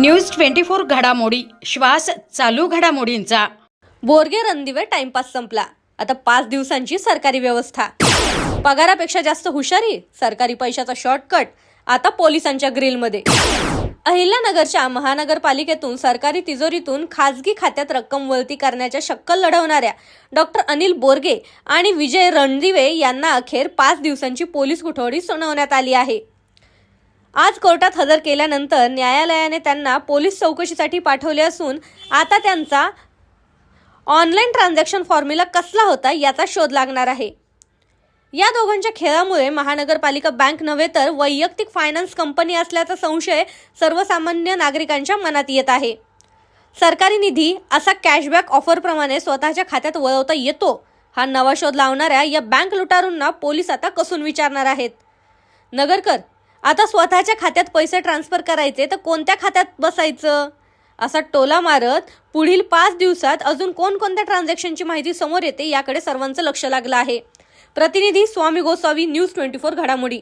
News twenty four घडामोडी. श्वास चालू घडामोडींचा. बोरगे रणदिवे टाइमपास संपला. आता पाच दिवसांची सरकारी व्यवस्था. पगारापेक्षा जास्त हुशारी सरकारी पैशाचा शॉर्टकट आता पोलिसांच्या ग्रिलमध्ये अहिल्यानगरच्या महानगरपालिकेतून सरकारी तिजोरीतून खाजगी खात्यात रक्कम वळती करण्याच्या शक्कल लढवणाऱ्या डॉक्टर अनिल बोरगे आणि विजय रणदिवे यांना अखेर पाच दिवसांची पोलीस कुठवडी सुनावण्यात आली आहे. आज कोर्टात हजर केल्यानंतर न्यायालयाने त्यांना पोलीस चौकशीसाठी पाठवले असून आता त्यांचा ऑनलाईन ट्रान्झॅक्शन फॉर्म्युला कसला होता याचा शोध लागणार आहे. या दोघांच्या खेळामुळे महानगरपालिका बँक नव्हे तर वैयक्तिक फायनान्स कंपनी असल्याचा संशय सर्वसामान्य नागरिकांच्या मनात येत आहे. सरकारी निधी असा कॅशबॅक ऑफरप्रमाणे स्वतःच्या खात्यात वळवता येतो हा नवा शोध लावणाऱ्या या बँक लुटारूंना पोलीस आता कसून विचारणार आहेत. नगरकर आता स्वतःच्या खात्यात पैसे ट्रान्सफर करायचे तर कोणत्या खात्यात बसायचं? असा टोला मारत पुढील पाच दिवसात अजून कोणकोणत्या ट्रान्झॅक्शनची माहिती समोर येते याकडे सर्वांचं लक्ष लागलं आहे. प्रतिनिधी Swami Gosavi news twenty four घडामोडी.